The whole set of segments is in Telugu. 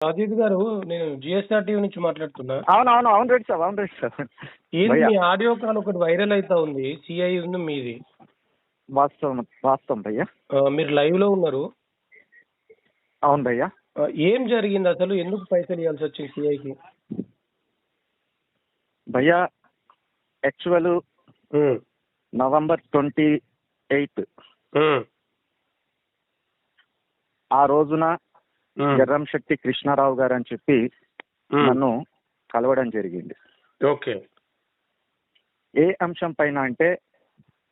అజిత్ గారు నేను జిఎస్ఆర్ టీవీ నుంచి మాట్లాడుతున్నా. అవును అవును అవును రెడ్డి సార్ అవును రెడ్డి సార్ ఏంది. మీ ఆడియో కాల్ ఒకటి వైరల్ అవుతా ఉంది సిఐ ఉంది మీది. వాస్తవం వాస్తవం భయ్యా. మీరు లైవ్లో ఉన్నారు. అవును భయ్యా. ఏం జరిగింది అసలు? ఎందుకు పైసలు ఇవ్వాల్సి వచ్చింది సిఐకి భయ్యా యాక్చువల్ నవంబర్ ట్వంటీ ఎయిత్ ఆ రోజున ఎర్రంశెట్టి కృష్ణారావు గారు అని చెప్పి నన్ను కలవడం జరిగింది. ఓకే. ఏ అంశం పైన అంటే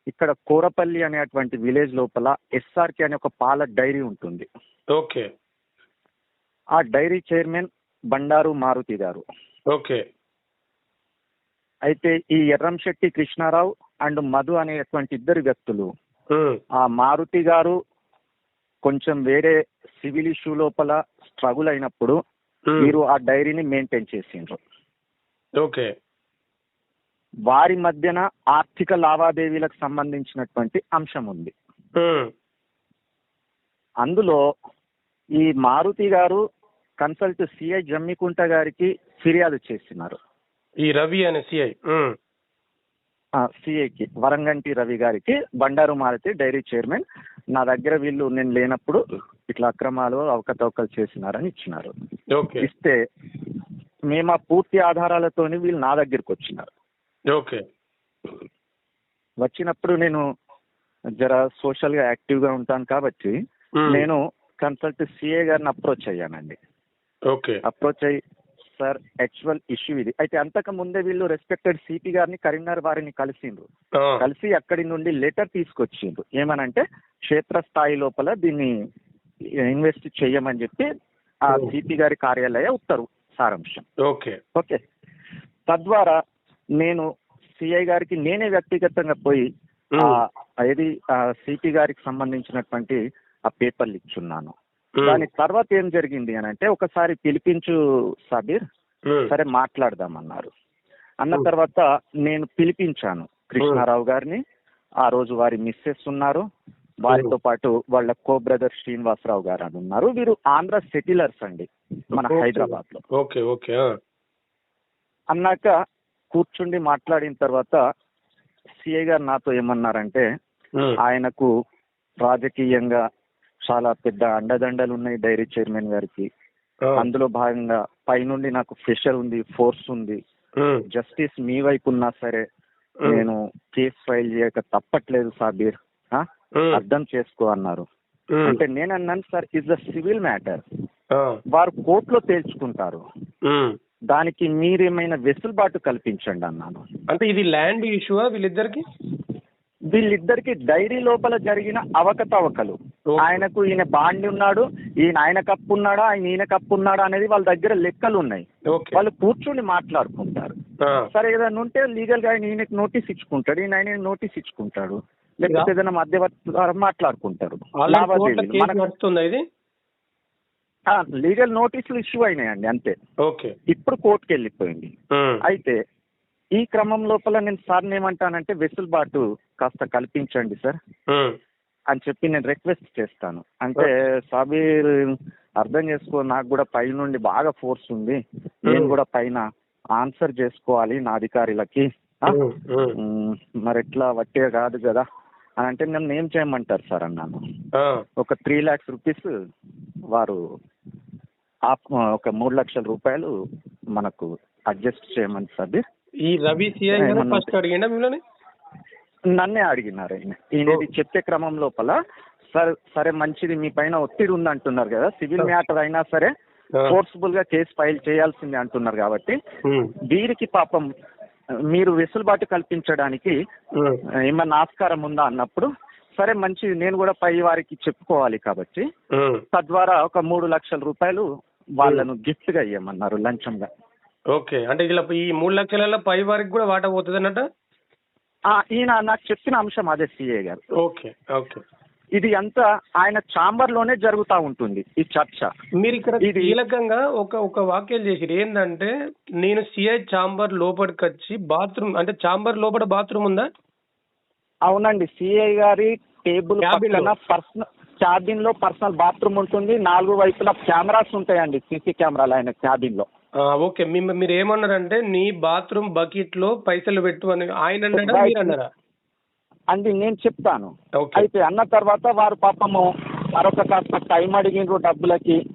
ఇక్కడ కోరపల్లి అనేటువంటి విలేజ్ లోపల ఎస్ఆర్కే అనే ఒక పాల డైరీ ఉంటుంది. ఓకే. ఆ డైరీ చైర్మన్ బండారు మారుతి గారు. ఓకే. అయితే ఈ ఎర్రంశెట్టి కృష్ణారావు అండ్ మధు అనేటువంటి ఇద్దరు వ్యక్తులు ఆ మారుతి గారు కొంచెం వేరే సివిల్ ఇష్యూ లోపల స్ట్రగుల్ అయినప్పుడు ఉమ్, మీరు ఆ డైరీని మెయింటైన్ చేసిండ్రు. ఓకే. వారి మధ్యన ఆర్థిక లావాదేవీలకు సంబంధించినటువంటి అంశం ఉంది. ఉమ్, అందులో ఈ మారుతి గారు కన్సల్ట్ సిఐ జమ్మికుంట గారికి ఫిర్యాదు చేసినారు. ఈ రవి అనే సిఐ ఉమ్, సిఐకి వరంగంటి రవి గారికి బండారు మారుతి డైరీ చైర్మన్. నా దగ్గర వీళ్ళు నేను లేనప్పుడు ఇట్లా అక్రమాలు అవకతవకలు చేసినారని ఇచ్చినారు. ఇస్తే మేము ఆ పూర్తి ఆధారాలతోని వీళ్ళు నా దగ్గరికి వచ్చినారు. ఓకే. వచ్చినప్పుడు నేను జర సోషల్గా యాక్టివ్గా ఉంటాను కాబట్టి నేను కన్సల్ట్ సిఏ గారిని అప్రోచ్ అయ్యానండి. ఓకే. అప్రోచ్ అయ్యి సార్ యాక్చువల్ ఇష్యూ ఇది. అయితే అంతకు ముందే వీళ్ళు రెస్పెక్టెడ్ సిపి గారిని కరీంనగర్ వారిని కలిసిండ్రు. కలిసి అక్కడి నుండి లెటర్ తీసుకొచ్చిండ్రు. ఏమనంటే క్షేత్రస్థాయి లోపల దీన్ని ఇన్వెస్ట్ చేయమని చెప్పి ఆ. సిపి గారి కార్యాలయ ఉత్తర్వు సారాంశం. ఓకే. ఓకే. తద్వారా నేను సిఐ గారికి నేనే వ్యక్తిగతంగా పోయి ఏది సిపి గారికి సంబంధించినటువంటి ఆ పేపర్లు ఇచ్చున్నాను. దాని తర్వాత ఏం జరిగింది అని అంటే ఒకసారి పిలిపించు సబీర్ సరే మాట్లాడదామన్నారు. అన్న. తర్వాత నేను పిలిపించాను కృష్ణారావు గారిని ఆ రోజు వారి మిస్సెస్ ఉన్నారు. వారితో పాటు వాళ్ళ కో బ్రదర్ శ్రీనివాసరావు గారు అని ఉన్నారు. వీరు ఆంధ్ర సెటిలర్స్ అండి మన. హైదరాబాద్లో ఓకే ఓకే అన్నాక కూర్చుండి మాట్లాడిన తర్వాత సిఐ గారు నాతో ఏమన్నారంటే ఆయనకు రాజకీయంగా చాలా పెద్ద అండదండలు ఉన్నాయి డైరీ చైర్మన్ గారికి. అందులో భాగంగా పైనుండి నాకు ప్రెషర్ ఉంది ఫోర్స్ ఉంది. జస్టిస్ మీ వైపు ఉన్నా సరే నేను కేసు ఫైల్ చేయక తప్పట్లేదు సాబీర్. అర్థం చేసుకో అన్నారు. ఉమ్, అంటే నేను అన్నాను sir is the civil matter. వారు కోర్టులో తేల్చుకుంటారు. ఉమ్. దానికి మీరేమైనా వెసులుబాటు కల్పించండి అన్నాను. అంటే ఇది ల్యాండ్ ఇష్యూవా వీళ్ళిద్దరికి? వీళ్ళిద్దరికి డైరీ లోపల జరిగిన అవకతవకలు. ఆయనకు ఈయన బాండి ఉన్నాడు ఈయన ఆయన కప్పు ఉన్నాడా ఆయన ఈయన కప్పు ఉన్నాడా అనేది వాళ్ళ దగ్గర లెక్కలు ఉన్నాయి వాళ్ళు కూర్చుని మాట్లాడుకుంటారు. సరే ఏదైనా ఉంటే లీగల్గా ఆయన ఈయనకి నోటీస్ ఇచ్చుకుంటాడు ఈయన ఆయన నోటీస్ ఇచ్చుకుంటాడు. లేకపోతే ఏదైనా మధ్యవర్తి ద్వారా మాట్లాడుకుంటారు ఇది? లీగల్ నోటీసులు ఇష్యూ అయినాయండి అంతే. ఓకే. ఇప్పుడు కోర్టుకి వెళ్ళిపోయింది. అయితే ఈ క్రమం లోపల నేను సార్ని ఏమంటానంటే వెసులుబాటు కాస్త కల్పించండి సార్. అని చెప్పి నేను రిక్వెస్ట్ చేస్తాను. అంటే సాబీర్ అర్థం చేసుకో నాకు కూడా పై నుండి బాగా ఫోర్స్ ఉంది. నేను. కూడా పైన ఆన్సర్ చేసుకోవాలి నా అధికారులకి. మరి ఎట్లా వట్టిగా కాదు కదా. అని అంటే నన్ను ఏం చేయమంటారు సార్ అన్నాను. ఒక త్రీ ల్యాక్స్ రూపీస్ వారు ఒక మూడు లక్షల రూపాయలు మనకు అడ్జస్ట్ చేయమని సాబీర్ ఈ రవి ఫస్ట్ అడిగిండా మిమ్మల్ని? నన్నే అడిగినారు ఈయన. ఇది చెప్పే క్రమం లోపల సరే సరే మంచిది మీ పైన ఒత్తిడి ఉంది అంటున్నారు కదా సివిల్ మ్యాటర్ అయినా సరే ఫోర్స్ఫుల్గా కేసు ఫైల్ చేయాల్సిందే అంటున్నారు కాబట్టి వీరికి పాపం మీరు వెసులుబాటు కల్పించడానికి ఏమన్నా ఆస్కారం ఉందా అన్నప్పుడు సరే మంచిది నేను కూడా పై వారికి చెప్పుకోవాలి కాబట్టి తద్వారా ఒక మూడు లక్షల రూపాయలు వాళ్ళను గిఫ్ట్గా ఇవ్వమన్నారు లంచంగా. ఓకే అంటే ఇలా ఈ మూడు లక్షల పై వారికి కూడా వాటా పోతుంది అన్నట్ట ఈయన నాకు చెప్పిన అంశం అదే సిఏ గారు. Okay okay. ఇది అంతా ఆయన ఛాంబర్లోనే జరుగుతా ఉంటుంది ఈ చర్చ. మీరు ఇక్కడ ఇది- కీలకంగా ఒక ఒక వాక్యాలు చేసిరు ఏంటంటే నేను సిఐ చాంబర్ లోపలికి వచ్చి బాత్రూమ్ అంటే చాంబర్ లోపల బాత్రూమ్ ఉందా? అవునండి సిఐ గారి టేబుల్. పక్కన పర్సనల్ క్యాబిన్లో పర్సనల్ బాత్రూమ్ ఉంటుంది. నాలుగు వైపులా కెమెరాస్ ఉంటాయండి సీసీ కెమెరాలు ఆయన క్యాబిన్లో ఓకే. మీరు ఏమన్నారంటే నీ బాత్రూమ్ బకెట్లో పైసలు పెట్టు అని. ఆయన. మీరు అన్నారా? అది నేను చెప్తాను. అయితే అన్న తర్వాత వారు పాపము మరొక కాస్త టైం అడిగిండ్రు డబ్బులకి.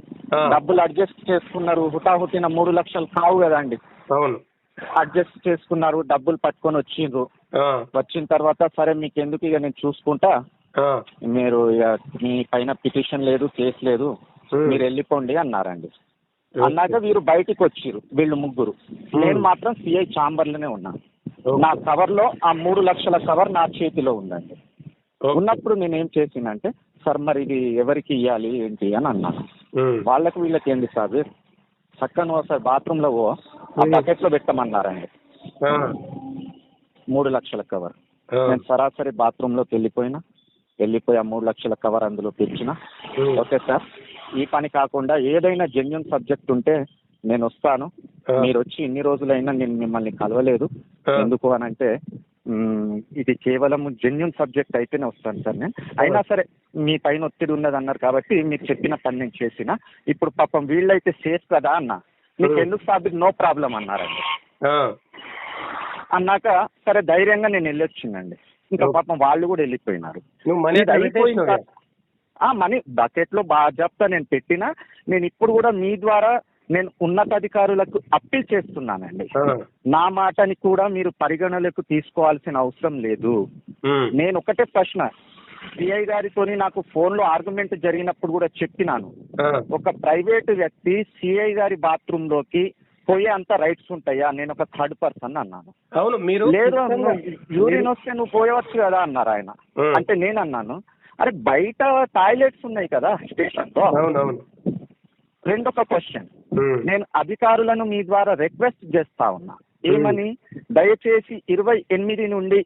డబ్బులు అడ్జస్ట్ చేసుకున్నారు. హుటాహుటిన మూడు లక్షలు కావు కదండి. అవును. అడ్జస్ట్ చేసుకున్నారు డబ్బులు పట్టుకొని వచ్చిండ్రు. వచ్చిన తర్వాత సరే మీకు ఎందుకు ఇక నేను చూసుకుంటా? మీరు ఇక మీ పైన పిటిషన్ లేదు కేసు లేదు. మీరు వెళ్ళిపోండి అన్నారండి. అన్నాక వీరు బయటికి వచ్చిర్రు వీళ్ళు ముగ్గురు. నేను మాత్రం సిఐ లోనే ఉన్నాను. నా కవర్లో ఆ మూడు లక్షల కవర్ నా చేతిలో ఉందండి. ఉన్నప్పుడు నేను ఏం చేసిందంటే సార్ మరి ఇది ఎవరికి ఇవ్వాలి ఏంటి? అని అన్నాను ఉమ్. వాళ్ళకి వీళ్ళకి ఏంది సార్? చక్కని సార్ బాత్రూమ్లో ఓ ఆ ఉమ్. బకెట్లో పెట్టమన్నారండి మూడు లక్షల కవర్. నేను సరాసరి బాత్రూమ్లోకి వెళ్ళిపోయినా వెళ్ళిపోయి ఆ మూడు లక్షల కవర్ అందులో తెచ్చిన. ఉమ్. Okay sir. ఈ పని కాకుండా ఏదైనా జెన్యున్ సబ్జెక్ట్ ఉంటే నేను వస్తాను. మీరు వచ్చి ఇన్ని రోజులైనా నేను మిమ్మల్ని కలవలేదు. ఎందుకు అని అంటే ఇది కేవలం జెన్యున్ సబ్జెక్ట్ అయితేనే వస్తాను సార్ నేను. అయినా సరే మీ పైన ఒత్తిడి ఉన్నది అన్నారు కాబట్టి మీరు చెప్పిన పని నేను చేసిన. ఇప్పుడు పాపం వీళ్ళైతే సేఫ్ కదా అన్న. మీకు. ఎందుకు సార్ నో ప్రాబ్లం అన్నారండి. అన్నాక సరే ధైర్యంగా నేను వెళ్ళొచ్చిందండి. ఇంకా. పాపం వాళ్ళు కూడా వెళ్ళిపోయినారు. మనీ బకెట్లో బాజాప్తా నేను పెట్టినా. నేను ఇప్పుడు కూడా మీ ద్వారా నేను ఉన్నతాధికారులకు అప్పీల్ చేస్తున్నానండి. నా మాటని కూడా మీరు పరిగణలోకి తీసుకోవాల్సిన అవసరం లేదు. నేను ఒకటే ప్రశ్న. సిఐ గారితోని నాకు ఫోన్లో ఆర్గ్యుమెంట్ జరిగినప్పుడు కూడా చెప్పినాను. ఒక ప్రైవేట్ వ్యక్తి సిఐ గారి బాత్రూమ్లోకి పోయే అంత రైట్స్ ఉంటాయా? నేను ఒక థర్డ్ పర్సన్ అన్నాను. అవును మీరు లేదు యూరిన్ వస్తే నువ్వు పోయవచ్చు కదా అన్నారు ఆయన. అంటే నేను అన్నాను. అరే బయట టాయిలెట్స్ ఉన్నాయి కదా స్టేషన్లో అవునవును. రెండొక క్వశ్చన్. నేను అధికారులను మీ ద్వారా రిక్వెస్ట్ చేస్తా ఉన్నా. ఏమని? దయచేసి ఇరవై ఎనిమిది నుండి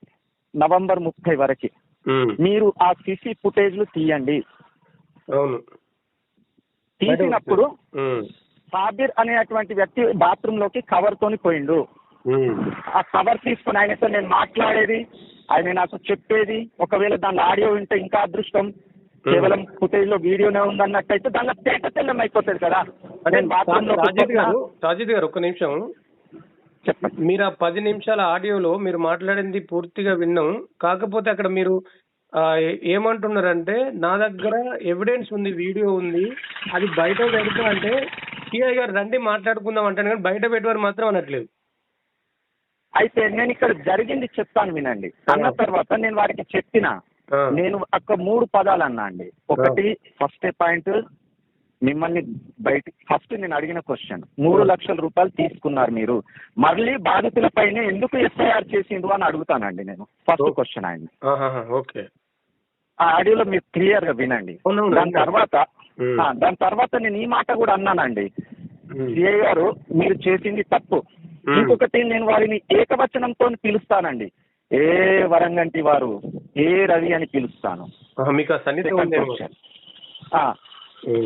నవంబర్ ముప్పై వరకు ఉమ్. మీరు ఆ సీసీ ఫుటేజ్లు తీయండి. తీసినప్పుడు. సాబిర్ అనేటువంటి వ్యక్తి బాత్రూమ్లోకి కవర్ తోని పోయిండు. ఆ కవర్ తీసుకుని ఆయనతో నేను మాట్లాడేది ఆయన నాకు చెప్పేది ఒకవేళ దాని ఆడియో వింటే ఇంకా అదృష్టం. కేవలం ఫుటేజ్లో వీడియోనే ఉందన్నట్టయితే దానిలో తేట తెల్లం అయిపోతుంది కదా. అంటే నేను బాత్రూమ్లో రాజీవ్ గారు రాజీవ్ గారు ఒక్క నిమిషం. చెప్పండి. మీరు ఆ పది నిమిషాల ఆడియోలో మీరు మాట్లాడింది పూర్తిగా విన్నాం. కాకపోతే అక్కడ మీరు ఏమంటున్నారంటే నా దగ్గర ఎవిడెన్స్ ఉంది వీడియో ఉంది అది బయట పెడతా అంటే సిఐ గారు రండి మాట్లాడుకుందాం అంటాను కానీ బయట పెట్టారు మాత్రం అనట్లేదు. అయితే నేను ఇక్కడ జరిగింది చెప్తాను వినండి. అన్న తర్వాత నేను వారికి చెప్పిన నేను అక్క మూడు పదాలు అన్నా అండి. ఒకటి ఫస్ట్ పాయింట్ మిమ్మల్ని బయట ఫస్ట్ నేను అడిగిన క్వశ్చన్ మూడు లక్షల రూపాయలు తీసుకున్నారు మీరు. మళ్ళీ బాధితులపైనే ఎందుకు ఎఫ్ఐఆర్ చేసిండ్రు అని అడుగుతానండి నేను. ఫస్ట్ క్వశ్చన్ ఆయన ఓకే. ఆ ఆడియోలో మీరు క్లియర్గా వినండి. దాని తర్వాత దాని తర్వాత నేను ఈ మాట కూడా అన్నానండి. సిఐ గారు మీరు చేసింది తప్పు. ఇంకొకటి నేను వారిని ఏకవచనంతో పిలుస్తానండి. ఏ వరంగంటి వారు ఏ రవి అని పిలుస్తాను. మీకు ఆ ఉందేమో.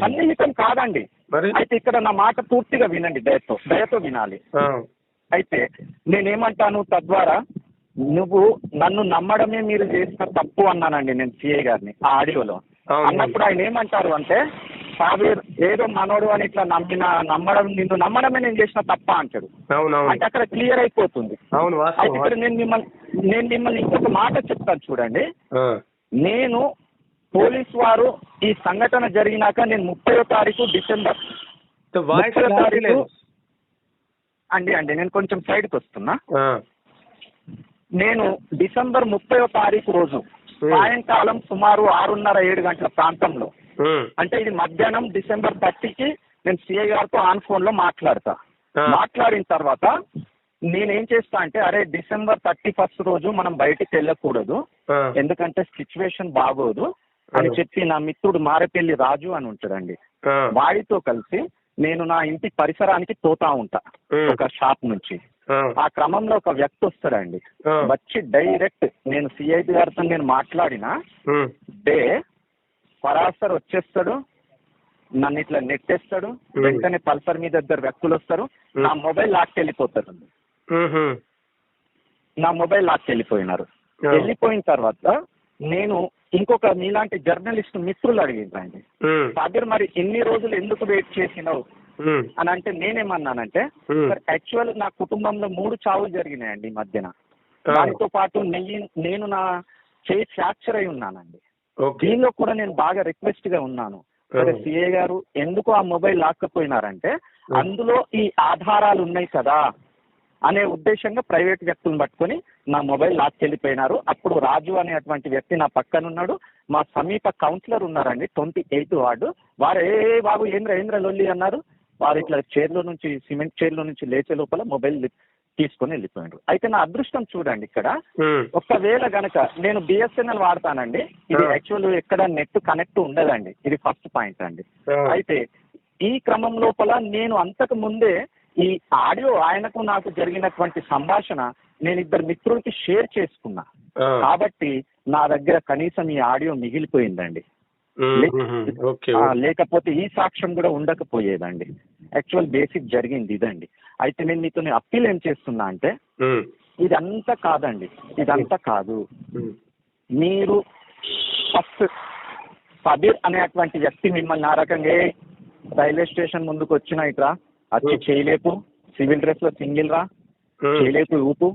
సన్నిహితం కాదండి. మరి? అయితే ఇక్కడ నా మాట పూర్తిగా వినండి దయతో దయతో వినాలి. ఆ, అయితే నేనేమంటాను తద్వారా నువ్వు నన్ను నమ్మడమే మీరు చేసిన తప్పు అన్నానండి నేను సిఐ గారిని ఆ ఆడియోలో. అవును. అన్నప్పుడు ఆయన ఏమంటారు అంటే సాబీర్ ఏదో మనోడు అని ఇట్లా నమ్మిన నమ్మడం నిన్ను నమ్మడమే నేను చేసిన తప్ప అంటాడు. అంటే అక్కడ క్లియర్ అయిపోతుంది. అవును అయితే ఇక్కడ నేను మిమ్మల్ని నేను మిమ్మల్ని ఇంకొక మాట చెప్తాను చూడండి. నేను పోలీస్ వారు ఈ సంఘటన జరిగినాక నేను ముప్పయో తారీఖు డిసెంబర్ అండి అండి నేను కొంచెం సైడ్కి వస్తున్నా. నేను డిసెంబర్ ముప్పయో తారీఖు రోజు. సాయంకాలం సుమారు ఆరున్నర ఏడు గంటల ప్రాంతంలో అంటే ఇది మధ్యాహ్నం డిసెంబర్ థర్టీకి నేను సిఐ గారితో ఆన్ ఫోన్లో మాట్లాడతా. మాట్లాడిన తర్వాత నేనేం చేస్తా అంటే అరే డిసెంబర్ థర్టీ ఫస్ట్ రోజు మనం బయటికి వెళ్ళకూడదు. ఎందుకంటే సిచ్యువేషన్ బాగోదు. అని. చెప్పి నా మిత్రుడు మారేపల్లి రాజు అని ఉంటాడండి. వాడితో కలిసి నేను నా ఇంటి పరిసరానికి పోతా ఉంటా. ఒక షాప్ నుంచి. ఆ, క్రమంలో ఒక వ్యక్తి వస్తాడండి. వచ్చి డైరెక్ట్ నేను సిఐటి గారితో నేను మాట్లాడిన డే పరాసర్ వచ్చేస్తాడు నన్ను ఇట్లా నెట్టేస్తాడు. వెంటనే పల్సర్ మీద ఇద్దరు వ్యక్తులు వస్తారు. నా మొబైల్ లాక్కెళ్ళిపోతారు. ఉహు, నా మొబైల్ లాక్కెళ్ళిపోయినారు. ఆ. వెళ్ళిపోయిన తర్వాత నేను ఇంకొక మీలాంటి జర్నలిస్ట్ మిత్రులు అడిగిండ్రండి ఉమ్, సాబిర్ మరి ఎన్ని రోజులు ఎందుకు వెయిట్ చేసినావు? అని అంటే నేనేమన్నానంటే యాక్చువల్ నా కుటుంబంలో మూడు చావులు జరిగినాయండి ఈ మధ్యన. దానితో పాటు నెయ్యి నేను నా చేయి ఫ్రాక్చర్ అయి ఉన్నానండి. దీనిలో కూడా నేను బాగా రిక్వెస్ట్గా ఉన్నాను. సరే. సిఏ గారు ఎందుకు ఆ మొబైల్ లాక్కపోయినారంటే అందులో ఈ ఆధారాలు ఉన్నాయి కదా అనే ఉద్దేశంగా ప్రైవేట్ వ్యక్తులను పట్టుకొని నా మొబైల్ లాక్కెళ్ళిపోయినారు. అప్పుడు రాజు అనేటువంటి వ్యక్తి నా పక్కన ఉన్నాడు. మా సమీప కౌన్సిలర్ ఉన్నారండి ట్వంటీ ఎయిత్ వార్డు. వారు ఏ బాబు ఏంద్ర ఏంద్ర లొల్లి అన్నారు. వారు ఇట్లా చైర్లో నుంచి సిమెంట్ చైర్లో నుంచి లేచే లోపల మొబైల్ తీసుకొని వెళ్ళిపోయారు అయితే నా అదృష్టం చూడండి ఇక్కడ. ఒకవేళ గనక నేను బిఎస్ఎన్ఎల్ వాడతానండి. ఇది. యాక్చువల్ ఎక్కడ నెట్ కనెక్ట్ ఉండదండి. ఇది ఫస్ట్ పాయింట్ అండి. అయితే ఈ క్రమం లోపల నేను అంతకు ముందే ఈ ఆడియో ఆయనకు నాకు జరిగినటువంటి సంభాషణ నేను ఇద్దరు మిత్రులకి షేర్ చేసుకున్నా. కాబట్టి నా దగ్గర కనీసం ఈ ఆడియో మిగిలిపోయిందండి. లేకపోతే ఈ సాక్ష్యం కూడా ఉండకపోయేదండి. యాక్చువల్ బేసిక్ జరిగింది ఇదండి. అయితే నేను మీతో అప్పీల్ ఏం చేస్తున్నా అంటే ఇదంతా కాదండి. ఇదంతా కాదు. మీరు ఫస్ట్ సబీర్ అనేటువంటి వ్యక్తి మిమ్మల్ని ఆ రకంగా "ఏయ్, రైల్వే స్టేషన్ ముందుకు వచ్చిన ఇట్రా వచ్చి. చేయలేపు సివిల్ డ్రెస్లో సింగిల్ రా చేయలేపు ఊపు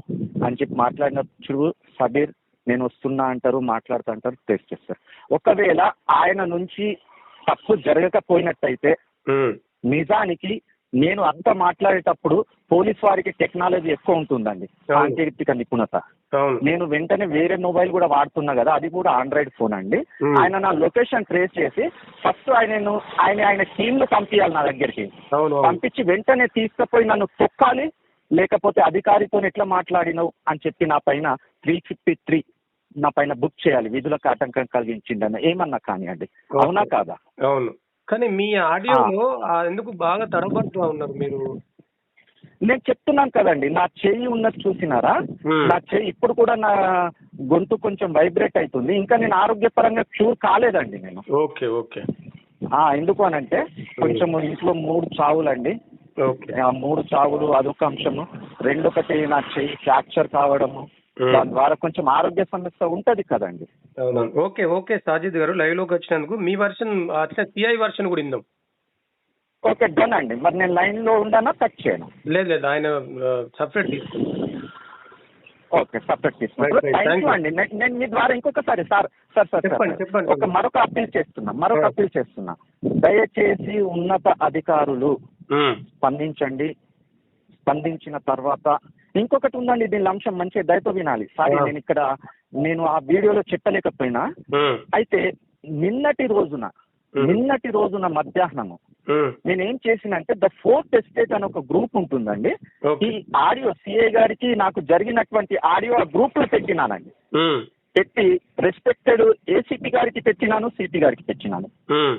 అని చెప్పి మాట్లాడినప్పుడు సబీర్ నేను వస్తున్నా అంటారు మాట్లాడుతా అంటారు టెస్ట్ చేస్తారు. ఒకవేళ ఆయన నుంచి తప్పు జరగకపోయినట్టయితే నిజానికి నేను అంత మాట్లాడేటప్పుడు పోలీస్ వారికి టెక్నాలజీ ఎక్కువ ఉంటుందండి. సాంకేతిక నిపుణత. నేను వెంటనే వేరే మొబైల్ కూడా వాడుతున్నా కదా అది కూడా ఆండ్రాయిడ్ ఫోన్ అండి. ఆయన నా లొకేషన్ ట్రేస్ చేసి ఫస్ట్ ఆయనను ఆయన ఆయన టీమ్ను పంపించాలి నా దగ్గరికి పంపించి వెంటనే తీసుకుపోయి నన్ను తొక్కాలి లేకపోతే అధికారితో ఎట్లా మాట్లాడినవు అని చెప్పి నా పైన త్రీ ఫిఫ్టీ త్రీ నా పైన బుక్ చేయాలి. విధులకు ఆటంకం కలిగించిండని ఏమన్నా కానివ్వండి. అవునా కాదా? అవును. కానీ మీ ఆడియోలో ఎందుకు బాగా తడబడుతూ ఉన్నారు మీరు? నేను చెప్తున్నాను కదండి నా చెయ్యి ఉన్నది చూసినారా. నా చెయ్యి ఇప్పుడు కూడా నా గొంతు కొంచెం వైబ్రేట్ అవుతుంది. ఇంకా నేను ఆరోగ్యపరంగా క్యూర్ కాలేదండి నేను. Okay okay. ఆ ఎందుకు అనంటే కొంచెం ఇంట్లో మూడు చావులండి. ఓకే. ఆ మూడు చావులు అదొక అంశము. రెండొకటి నా చెయ్యి ఫ్రాక్చర్ కావడము. దాని ద్వారా కొంచెం ఆరోగ్య సమస్య ఉంటది కదండి. ఓకే ఓకే సాజిద్ గారు లైవ్లోకి వచ్చినందుకు మీ వర్షన్ అట్లా సిఐ వర్షన్ కూడా ఇందాం ఓకే డన్ అండి మరి నేను లైన్లో ఉండానా కట్ చేయను? లేదు లేదు ఆయన సపరేట్ తీసుకుంటారు ఓకే సపరేట్ తీసుకుంటాను. అండి. నేను మీ ద్వారా ఇంకొకసారి సార్ సార్ సార్ చెప్పండి. ఒక మరొక అప్పీల్ చేస్తున్నా మరొక. అప్పీల్ చేస్తున్నా. దయచేసి ఉన్నత అధికారులు స్పందించండి. స్పందించిన తర్వాత ఇంకొకటి ఉందండి దీని అంశం మంచిగా దయతో వినాలి. సారీ. నేను ఇక్కడ నేను ఆ వీడియోలో చెప్పలేకపోయినా. అయితే నిన్నటి రోజున. నిన్నటి రోజున మధ్యాహ్నము నేను ఏం చేసినంటే ద ఫోర్త్ ఎస్టేట్ అని ఒక గ్రూప్ ఉంటుందండి. ఈ ఆడియో సిఏ గారికి నాకు జరిగినటువంటి ఆడియో గ్రూప్లో పెట్టినానండి. పెట్టి రెస్పెక్టెడ్ ఏసీపీ గారికి పెట్టినాను సిపి గారికి పెట్టినాను. ఉమ్,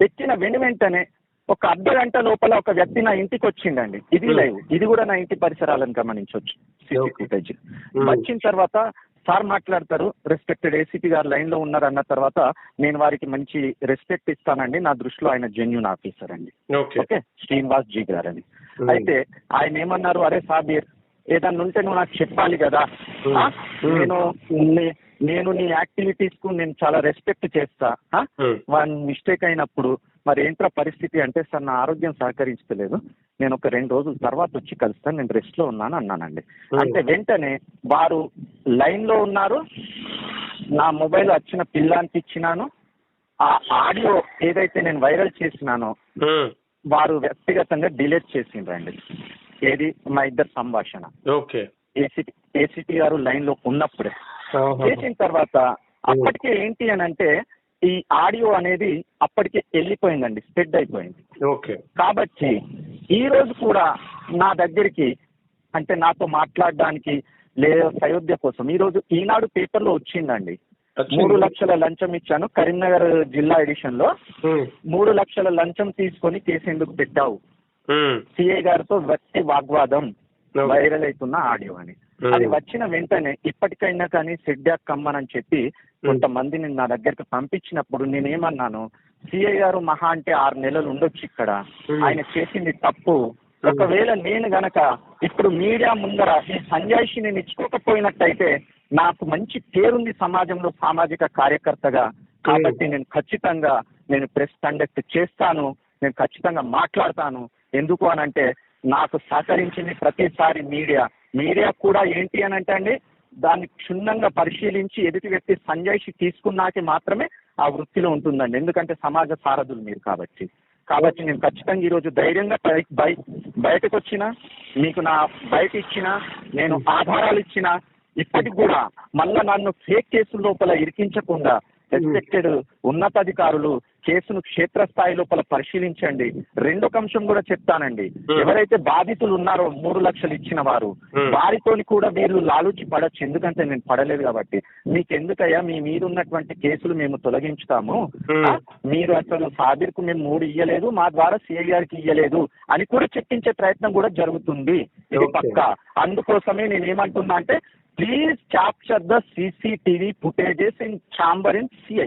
పెట్టిన వెను వెంటనే ఒక అర్ధ గంట లోపల ఒక వ్యక్తి నా ఇంటికి వచ్చిండండి. ఇది Hmm. లైవ్. ఇది కూడా నా ఇంటి పరిసరాలను గమనించవచ్చు సీసీ. ఫుటేజ్. Hmm. వచ్చిన తర్వాత సార్ మాట్లాడతారు రెస్పెక్టెడ్ ఏసీపీ గారు లైన్లో ఉన్నారు అన్న తర్వాత నేను వారికి మంచి రెస్పెక్ట్ ఇస్తానండి. నా దృష్టిలో ఆయన జెన్యున్ ఆఫీసర్ అండి. ఓకే శ్రీనివాస్ జీ గారు అని Hmm. అయితే ఆయన ఏమన్నారు? అరే సాబీర్ ఏదన్నా ఉంటే నువ్వు నాకు చెప్పాలి కదా. నేను నేను నీ యాక్టివిటీస్కు నేను చాలా రెస్పెక్ట్ చేస్తా. వన్ మిస్టేక్ అయినప్పుడు మరి ఏంట్రా పరిస్థితి అంటే సార్ నా ఆరోగ్యం సహకరించలేదు నేను ఒక రెండు రోజుల తర్వాత వచ్చి కలుస్తాను నేను రెస్ట్లో ఉన్నాను అన్నానండి. అంటే వెంటనే వారు లైన్లో ఉన్నారు నా మొబైల్ వచ్చిన పిల్లానికి ఇచ్చినాను ఆ ఆడియో ఏదైతే నేను వైరల్ చేసినానో వారు వ్యక్తిగతంగా డిలీట్ చేసిండ్రండి. ఏది? మా ఇద్దరు సంభాషణ. ఓకే. ఏసీపీ గారు లైన్లో ఉన్నప్పుడే. చేసిన తర్వాత అప్పటికే ఏంటి అని అంటే ఈ ఆడియో అనేది అప్పటికే వెళ్ళిపోయిందండి స్ప్రెడ్ అయిపోయింది. ఓకే. కాబట్టి ఈ రోజు కూడా నా దగ్గరికి అంటే నాతో మాట్లాడడానికి లేదా సయోధ్య కోసం ఈ రోజు ఈనాడు పేపర్లో వచ్చిందండి. వచ్చింది. మూడు లక్షల లంచం ఇచ్చాను. కరీంనగర్ జిల్లా ఎడిషన్లో మూడు లక్షల లంచం తీసుకొని కేసు ఎందుకు పెట్టావు? సిఏ గారితో వ్యక్తి వాగ్వాదం. వైరల్ అవుతున్న ఆడియో అని. అది వచ్చిన వెంటనే ఇప్పటికైనా కానీ సెడ్డాక్ కమ్మనని చెప్పి కొంతమందిని నా దగ్గరికి పంపించినప్పుడు నేనేమన్నాను సిఐ గారు మహా అంటే ఆరు నెలలు ఉండొచ్చు ఇక్కడ. ఆయన చేసింది తప్పు. ఒకవేళ నేను గనక ఇప్పుడు మీడియా ముందర ఈ సంజాయిషి నేను ఇచ్చుకోకపోయినట్టయితే నాకు మంచి పేరుంది సమాజంలో సామాజిక కార్యకర్తగా. కాబట్టి నేను ఖచ్చితంగా నేను ప్రెస్ కండక్ట్ చేస్తాను నేను ఖచ్చితంగా మాట్లాడతాను. ఎందుకు అని అంటే నాకు సహకరించింది ప్రతిసారి మీడియా. మీడియా కూడా ఏంటి అని అంటే అండి దాన్ని క్షుణ్ణంగా పరిశీలించి ఎదుటి వ్యక్తి సంజాయిషి తీసుకున్నాకే మాత్రమే ఆ వృత్తిలో ఉంటుందండి. ఎందుకంటే సమాజ సారథులు మీరు కాబట్టి. కాబట్టి నేను ఖచ్చితంగా ఈరోజు ధైర్యంగా బయ- బయ- బయటకు వచ్చిన మీకు నా బయట ఇచ్చిన నేను ఆధారాలు ఇచ్చిన ఇప్పటికి కూడా మళ్ళా నన్ను ఫేక్ కేసుల లోపల ఇరికించకుండా రెస్పెక్టెడ్ ఉన్నతాధికారులు కేసును క్షేత్రస్థాయి లోపల పరిశీలించండి. రెండొక అంశం కూడా చెప్తానండి. ఎవరైతే బాధితులు ఉన్నారో మూడు లక్షలు ఇచ్చిన వారు. వారితోని కూడా వీళ్ళు లాలూచి పడచ్చు. ఎందుకంటే నేను పడలేదు కాబట్టి. మీకు ఎందుకయ్యా మీ మీద ఉన్నటువంటి కేసులు మేము తొలగించుతాము. మీరు అసలు సాబిర్కు మేము మూడు ఇయ్యలేదు మా ద్వారా సిఐ గారికి ఇయ్యలేదు అని కూడా చెప్పించే ప్రయత్నం కూడా జరుగుతుంది. ఇది. పక్క. అందుకోసమే నేను ఏమంటున్నా అంటే please capture the CCTV footages in chamber in CI.